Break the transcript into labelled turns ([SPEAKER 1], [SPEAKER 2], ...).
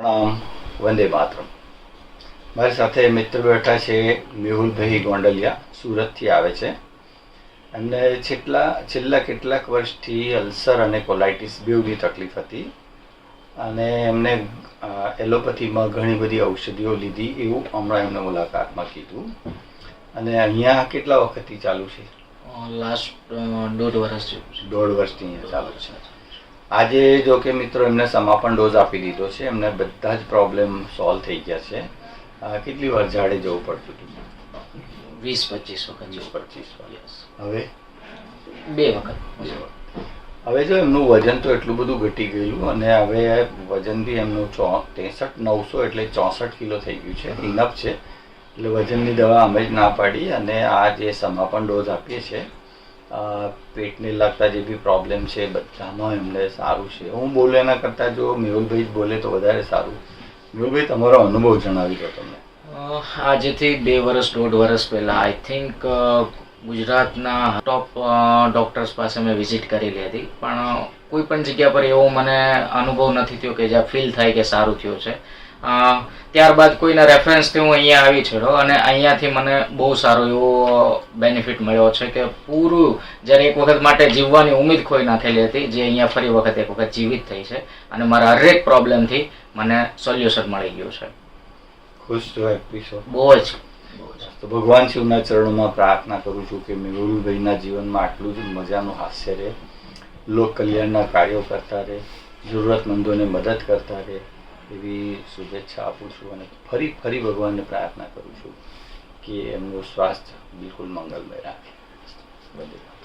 [SPEAKER 1] પ્રણામ વંદે માતરમ. મારી સાથે મિત્ર બેઠા છે મેહુલભાઈ ગોંડલિયા સુરતથી આવે છે. એમને છેલ્લા છેલ્લા કેટલાક વર્ષથી અલ્સર અને કોલાઇટિસ બેવની તકલીફ હતી. અને એમને એલોપેથીમાં ઘણી બધી ઔષધિઓ લીધી એવું હમણાં એમને મુલાકાતમાં કીધું. અને અહીંયા કેટલા વખતથી ચાલુ છે?
[SPEAKER 2] લાસ્ટ દોઢ વર્ષ
[SPEAKER 1] દોઢ વર્ષથી અહીંયા ચાલુ છે. આજે જો કે મિત્રો એમને સમાપન ડોઝ આપી દીધો છે એમને બધા જ પ્રોબ્લેમ સોલ્વ થઈ ગયા છે. કેટલી વાર ઝાડે જવું પડતું હતું?
[SPEAKER 2] વીસ પચીસ વખત.
[SPEAKER 1] વીસ પચીસ. હવે?
[SPEAKER 2] બે વખત.
[SPEAKER 1] હવે જો એમનું વજન તો એટલું બધું ઘટી ગયું અને હવે વજન બી એમનું ચો ત્રેસઠ નવસો એટલે ચોસઠ કિલો થઈ ગયું છે. ઇનફ છે. એટલે વજનની દવા અમે જ ના પાડી અને આ જે સમાપન ડોઝ આપીએ છીએ પેટને લગતા જે બી પ્રોબ્લેમ છે, બધામાં એમને સારું છે. હું બોલે એના કરતાં જો મેહુલભાઈ બોલે તો વધારે સારું. મેહુલભાઈ, તમારો અનુભવ જણાવી દો તમને.
[SPEAKER 2] આજેથી બે વર્ષ દોઢ વર્ષ પહેલાં આઈ થિંક ગુજરાતના ટોપ ડોક્ટર્સ પાસે મેં વિઝિટ કરેલી હતી. પણ કોઈ પણ જગ્યા પર એવો મને અનુભવ નથી થયો કે જ્યાં ફીલ થાય કે સારું થયું છે. ત્યારબાદ કોઈના રેફરન્સથી હું અહીંયા આવી છેડો અને અહીંયાથી મને બહુ સારો એવો બેનિફિટ મળ્યો છે કે પૂરું જ્યારે એક વખત માટે જીવવાની ઉમેદ ખોઈ નાખેલી હતી જે અહીંયા ફરી વખત એક વખત જીવિત થઈ છે અને મારા હરેક પ્રોબ્લેમથી મને સોલ્યુશન મળી ગયું છે.
[SPEAKER 1] ખુશ છો
[SPEAKER 2] બહુ જ.
[SPEAKER 1] તો ભગવાન શિવના ચરણોમાં પ્રાર્થના કરું છું કે મેહુલભાઈના જીવનમાં આટલું જ મજાનું હાસ્ય રહે લોક કલ્યાણના કાર્યો કરતા રહે જરૂરતમંદોને મદદ કરતા રહે એવી શુભેચ્છા આપું છું અને ફરી ફરી ભગવાનને પ્રાર્થના કરું છું કે એમનું સ્વાસ્થ્ય બિલકુલ મંગલમય રાખે. બધે